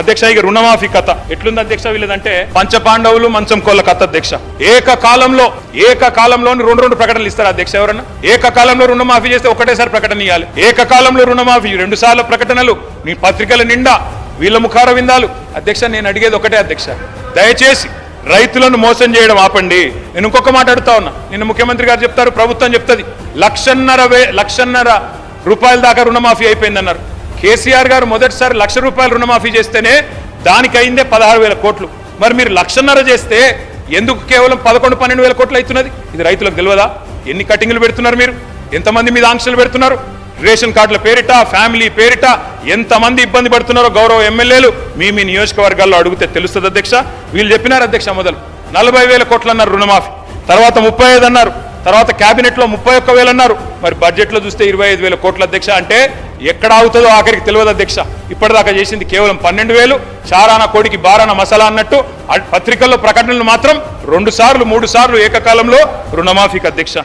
అధ్యక్ష ఇక రుణమాఫీ కథ. ఎట్లుంది అధ్యక్ష వీళ్ళదంటే పంచపాండవులు మంచం కోళ్ళ కథ అధ్యక్ష. ఏకకాలంలో ఏకకాలంలో రెండు రెండు ప్రకటనలు ఇస్తారు అధ్యక్ష ఎవరన్నా? ఏకకాలంలో రుణమాఫీ చేస్తే ఒకటేసారి ప్రకటన ఇవ్వాలి ఏకకాలంలో రుణమాఫీ రెండు సార్లు ప్రకటనలు నీ పత్రికల నిండా వీళ్ళ ముఖార విందాలు. అధ్యక్ష నేను అడిగేది ఒకటే అధ్యక్ష. దయచేసి రైతులను మోసం చేయడం ఆపండి. నేను ఇంకొక మాట అడుగుతా ఉన్నా. నిన్న ముఖ్యమంత్రి గారు చెప్తారు ప్రభుత్వం చెప్తుంది లక్షన్నర వే లక్షన్నర రూపాయల దాకా రుణమాఫీ అయిపోయిందన్నారు. కేసీఆర్ గారు మొదటిసారి లక్ష రూపాయలు రుణమాఫీ చేస్తేనే దానికి అయిందే పదహారు వేల కోట్లు. మరి మీరు లక్షన్నర చేస్తే ఎందుకు కేవలం పదకొండు పన్నెండు వేల కోట్లు అవుతున్నది? ఇది రైతులకు తెలియదా? ఎన్ని కటింగ్లు పెడుతున్నారు మీరు? ఎంతమంది మీద ఆంక్షలు పెడుతున్నారు? రేషన్ కార్డుల పేరిట ఫ్యామిలీ పేరిట ఎంతమంది ఇబ్బంది పడుతున్నారో గౌరవ ఎమ్మెల్యేలు మీ మీ నియోజకవర్గాల్లో అడిగితే తెలుస్తుంది అధ్యక్ష. వీళ్ళు చెప్పినారు అధ్యక్ష మొదలు. నలభై వేల కోట్లు అన్నారు రుణమాఫీ. తర్వాత ముప్పై ఐదు అన్నారు. తర్వాత క్యాబినెట్లో ముప్పై ఒక్క వేలు అన్నారు. మరి బడ్జెట్లో చూస్తే ఇరవై ఐదు వేల కోట్ల అధ్యక్ష అంటే ఎక్కడ అవుతుందో ఆఖరికి తెలియదు అధ్యక్ష. ఇప్పటిదాకా చేసింది కేవలం పన్నెండు వేలు. చారాన కోడికి బారాన మసాలా అన్నట్టు పత్రికల్లో ప్రకటనలు మాత్రం రెండు సార్లు మూడు సార్లు ఏకకాలంలో రుణమాఫీకి అధ్యక్ష.